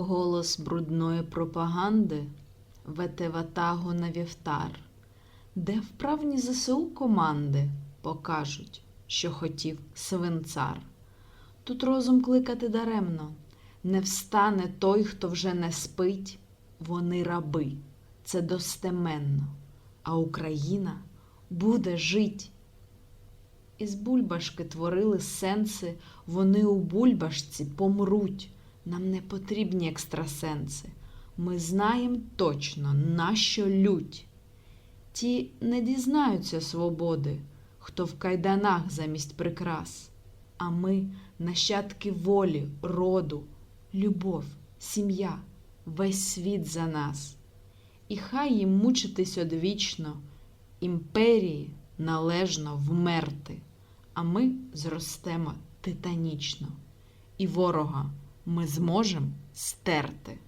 Голос брудної пропаганди вете ватагу на вівтар, де вправні ЗСУ команди покажуть, що хотів свинцар. Тут розум кликати даремно, не встане той, хто вже не спить, вони раби, це достеменно, а Україна буде жить. Із бульбашки творили сенси, вони у бульбашці помруть. Нам не потрібні екстрасенси. Ми знаємо точно, нащо лють. Ті не дізнаються свободи, хто в кайданах замість прикрас. А ми нащадки волі, роду, любов, сім'я, весь світ за нас. І хай їм мучитись одвічно, імперії належно вмерти, а ми зростемо титанічно, і ворога ми зможемо стерти.